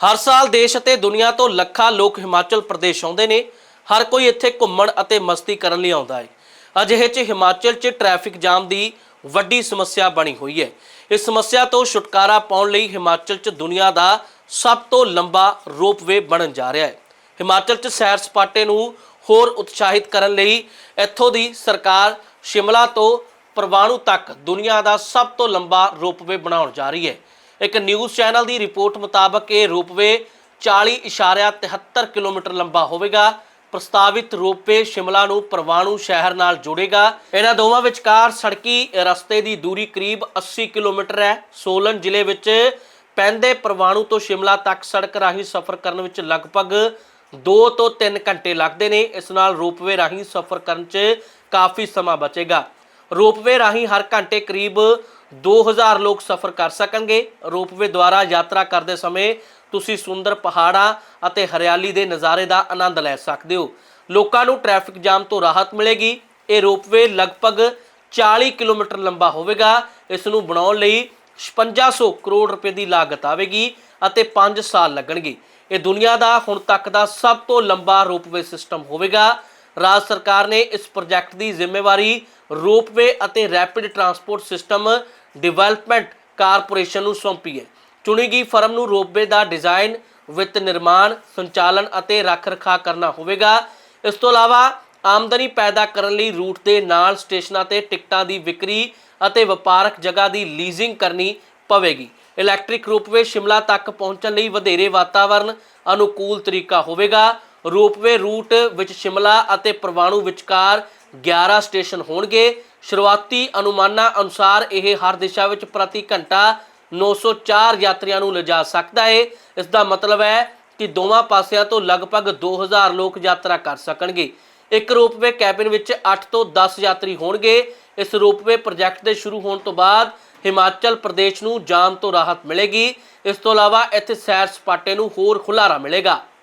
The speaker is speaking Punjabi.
ਹਰ ਸਾਲ ਦੇਸ਼ ਅਤੇ ਦੁਨੀਆ ਤੋਂ ਲੱਖਾਂ ਲੋਕ ਹਿਮਾਚਲ ਪ੍ਰਦੇਸ਼ ਆਉਂਦੇ ਨੇ। ਹਰ ਕੋਈ ਇੱਥੇ ਘੁੰਮਣ ਅਤੇ ਮਸਤੀ ਕਰਨ ਲਈ ਆਉਂਦਾ ਹੈ। ਅਜਿਹੇ 'ਚ ਹਿਮਾਚਲ 'ਚ ਟ੍ਰੈਫਿਕ ਜਾਮ ਦੀ ਵੱਡੀ ਸਮੱਸਿਆ ਬਣੀ ਹੋਈ ਹੈ। ਇਸ ਸਮੱਸਿਆ ਤੋਂ ਛੁਟਕਾਰਾ ਪਾਉਣ ਲਈ ਹਿਮਾਚਲ 'ਚ ਦੁਨੀਆ ਦਾ ਸਭ ਤੋਂ ਲੰਬਾ ਰੋਪਵੇ ਬਣਨ ਜਾ ਰਿਹਾ ਹੈ। ਹਿਮਾਚਲ 'ਚ ਸੈਰ ਸਪਾਟੇ ਨੂੰ ਹੋਰ ਉਤਸ਼ਾਹਿਤ ਕਰਨ ਲਈ ਇੱਥੋਂ ਦੀ ਸਰਕਾਰ ਸ਼ਿਮਲਾ ਤੋਂ ਪਰਵਾਣੂ ਤੱਕ ਦੁਨੀਆ ਦਾ ਸਭ ਤੋਂ ਲੰਬਾ ਰੋਪਵੇ ਬਣਾਉਣ ਜਾ ਰਹੀ ਹੈ। ਇੱਕ ਨਿਊਜ਼ ਚੈਨਲ ਦੀ ਰਿਪੋਰਟ ਮੁਤਾਬਕ ਇਹ ਰੋਪਵੇ 40.73 ਕਿਲੋਮੀਟਰ ਲੰਬਾ ਹੋਵੇਗਾ। ਪ੍ਰਸਤਾਵਿਤ ਰੋਪਵੇ ਸ਼ਿਮਲਾ ਨੂੰ ਪਰਵਾਣੂ ਸ਼ਹਿਰ ਨਾਲ ਜੋੜੇਗਾ। ਇਹਨਾਂ ਦੋਵਾਂ ਵਿਚਕਾਰ ਸੜਕੀ ਰਸਤੇ ਦੀ ਦੂਰੀ ਕਰੀਬ 80 ਕਿਲੋਮੀਟਰ ਹੈ। ਸੋਲਨ ਜ਼ਿਲ੍ਹੇ ਵਿੱਚ ਪੈਂਦੇ ਪਰਵਾਣੂ ਤੋਂ ਸ਼ਿਮਲਾ ਤੱਕ ਸੜਕ ਰਾਹੀਂ ਸਫ਼ਰ ਕਰਨ ਵਿੱਚ ਲਗਭਗ 2 ਤੋਂ 3 ਘੰਟੇ ਲੱਗਦੇ ਨੇ। ਇਸ ਨਾਲ ਰੋਪਵੇ ਰਾਹੀਂ ਸਫ਼ਰ ਕਰਨ 'ਚ ਕਾਫੀ ਸਮਾਂ ਬਚੇਗਾ। ਰੋਪਵੇ ਰਾਹੀਂ ਹਰ ਘੰਟੇ ਕਰੀਬ 2000 ਲੋਕ ਸਫ਼ਰ ਕਰ ਸਕਣਗੇ। ਰੋਪਵੇ ਦੁਆਰਾ ਯਾਤਰਾ ਕਰਦੇ ਸਮੇਂ ਤੁਸੀਂ ਸੁੰਦਰ ਪਹਾੜਾਂ ਅਤੇ ਹਰਿਆਲੀ ਦੇ ਨਜ਼ਾਰੇ ਦਾ ਆਨੰਦ ਲੈ ਸਕਦੇ ਹੋ। ਲੋਕਾਂ ਨੂੰ ਟ੍ਰੈਫਿਕ ਜਾਮ ਤੋਂ ਰਾਹਤ ਮਿਲੇਗੀ। ਇਹ ਰੋਪਵੇ ਲਗਭਗ 40 ਕਿਲੋਮੀਟਰ ਲੰਬਾ ਹੋਵੇਗਾ। ਇਸ ਨੂੰ ਬਣਾਉਣ ਲਈ 5600 ਕਰੋੜ ਰੁਪਏ ਦੀ ਲਾਗਤ ਆਵੇਗੀ ਅਤੇ 5 ਸਾਲ ਲੱਗਣਗੇ। ਇਹ ਦੁਨੀਆ ਦਾ ਹੁਣ ਤੱਕ ਦਾ ਸਭ ਤੋਂ ਲੰਬਾ ਰੋਪਵੇ ਸਿਸਟਮ ਹੋਵੇਗਾ। ਰਾਜ ਸਰਕਾਰ ਨੇ ਇਸ ਪ੍ਰੋਜੈਕਟ ਦੀ ਜ਼ਿੰਮੇਵਾਰੀ ਰੋਪਵੇ ਅਤੇ rapid transport system development corporation ਨੂੰ ਸੌਂਪੀ ਹੈ। ਚੁਣੀ ਗਈ ਫਰਮ ਨੂੰ ਰੋਪਵੇ ਦਾ ਡਿਜ਼ਾਈਨ, ਵਿੱਤ ਨਿਰਮਾਣ, ਸੰਚਾਲਨ ਅਤੇ ਰੱਖ-ਰਖਾਅ ਕਰਨਾ ਹੋਵੇਗਾ। ਇਸ ਤੋਂ ਇਲਾਵਾ ਆਮਦਨੀ ਪੈਦਾ ਕਰਨ ਲਈ ਰੂਟ ਦੇ ਨਾਲ ਸਟੇਸ਼ਨਾਂ ਤੇ ਟਿਕਟਾਂ ਦੀ ਵਿਕਰੀ ਅਤੇ ਵਪਾਰਕ ਜਗ੍ਹਾ ਦੀ ਲੀਜ਼ਿੰਗ ਕਰਨੀ ਪਵੇਗੀ। ਇਲੈਕਟ੍ਰਿਕ ਰੋਪਵੇ ਸ਼ਿਮਲਾ ਤੱਕ ਪਹੁੰਚਣ ਲਈ ਵਧੇਰੇ ਵਾਤਾਵਰਣ ਅਨੁਕੂਲ ਤਰੀਕਾ ਹੋਵੇਗਾ। ਰੋਪਵੇ ਰੂਟ ਵਿੱਚ ਸ਼ਿਮਲਾ ਅਤੇ ਪਰਵਾਣੂ ਵਿਚਕਾਰ 11 ਸਟੇਸ਼ਨ ਹੋਣਗੇ। ਸ਼ੁਰੂਆਤੀ ਅਨੁਮਾਨਾਂ ਅਨੁਸਾਰ ਇਹ ਹਰ ਦਿਸ਼ਾ ਵਿੱਚ ਪ੍ਰਤੀ ਘੰਟਾ 904 ਯਾਤਰੀਆਂ ਨੂੰ ਲਿਜਾ ਸਕਦਾ ਹੈ ਇਸ ਦਾ ਮਤਲਬ ਹੈ ਕਿ ਦੋਵਾਂ ਪਾਸਿਆਂ ਤੋਂ ਲਗਭਗ 2000 ਲੋਕ ਯਾਤਰਾ ਕਰ ਸਕਣਗੇ। ਇੱਕ ਰੋਪਵੇ ਕੈਬਿਨ ਵਿੱਚ 8 ਤੋਂ 10 ਯਾਤਰੀ ਹੋਣਗੇ। ਇਸ ਰੋਪਵੇ ਪ੍ਰੋਜੈਕਟ ਦੇ ਸ਼ੁਰੂ ਹੋਣ ਤੋਂ ਬਾਅਦ ਹਿਮਾਚਲ ਪ੍ਰਦੇਸ਼ ਨੂੰ ਜਾਮ ਤੋਂ ਰਾਹਤ ਮਿਲੇਗੀ। ਇਸ ਤੋਂ ਇਲਾਵਾ ਇੱਥੇ ਸੈਰ ਸਪਾਟੇ ਨੂੰ ਹੋਰ ਖੁਲਾਰਾ ਮਿਲੇਗਾ।